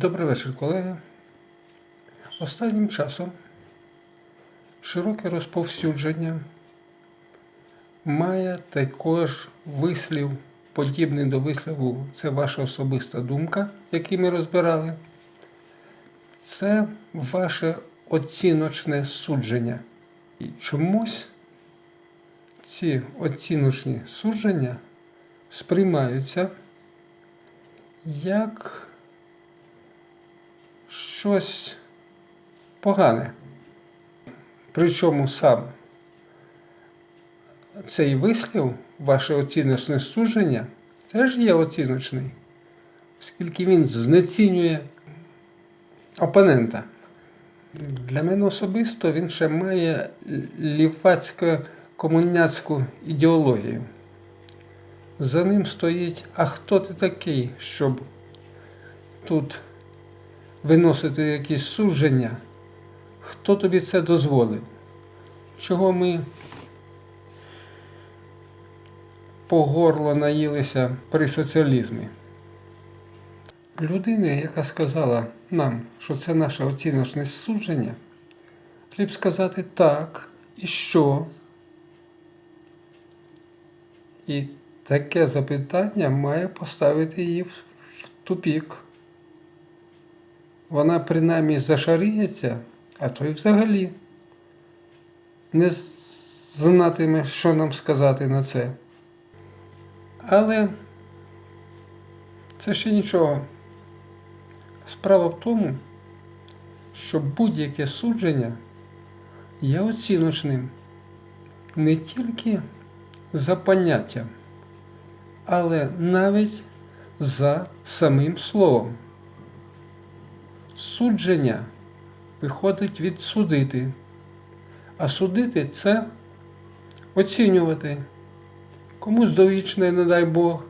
Добрий вечір, колеги. Останнім часом широке розповсюдження має також вислів, подібний до висліву, це ваша особиста думка, який ми розбирали. Це ваше оціночне судження. І чомусь ці оціночні судження сприймаються як щось погане. Причому сам цей вислів, ваше оціночне судження, теж є оціночний, оскільки він знецінює опонента. Для мене особисто він ще має лівацько-комуняцьку ідеологію. За ним стоїть, а хто ти такий, щоб тут виносити якісь судження? Хто тобі це дозволив? Чого ми по горло наїлися при соціалізмі? Людина, яка сказала нам, що це наше оціночне судження, слід сказати так, і що? І таке запитання має поставити її в тупік. Вона принаймні зашаріється, а то й взагалі не знатиме, що нам сказати на це. Але це ще нічого. Справа в тому, що будь-яке судження є оціночним не тільки за поняттям, але навіть за самим словом. Судження виходить від судити, а судити це оцінювати. Комусь довічне, не дай Бог,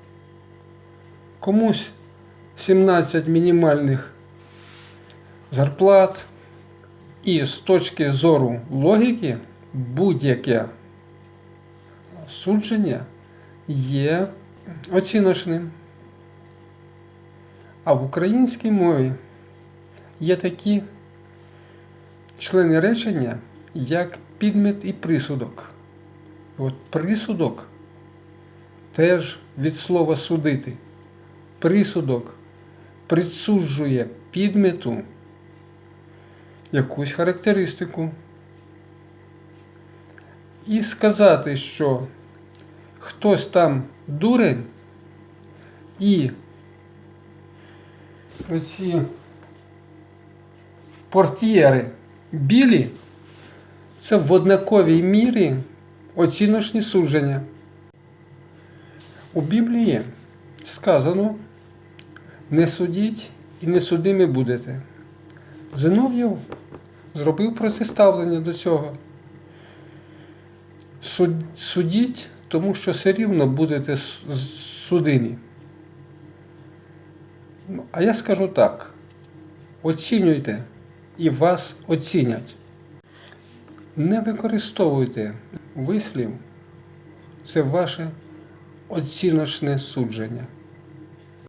комусь 17 мінімальних зарплат. І з точки зору логіки будь-яке судження є оціночним. А в українській мові є такі члени речення, як підмет і присудок. От присудок теж від слова судити. Присудок присуджує підмету якусь характеристику. І сказати, що хтось там дурень і оці портьєри білі це в однаковій мірі оціночні судження. У Біблії сказано не судіть і не судими будете. Зинов'єв зробив протиставлення до цього. Судіть, тому що все рівно будете судимі. Ну, А я скажу так: оцінюйте і вас оцінять. Не використовуйте вислів, це ваше оціночне судження.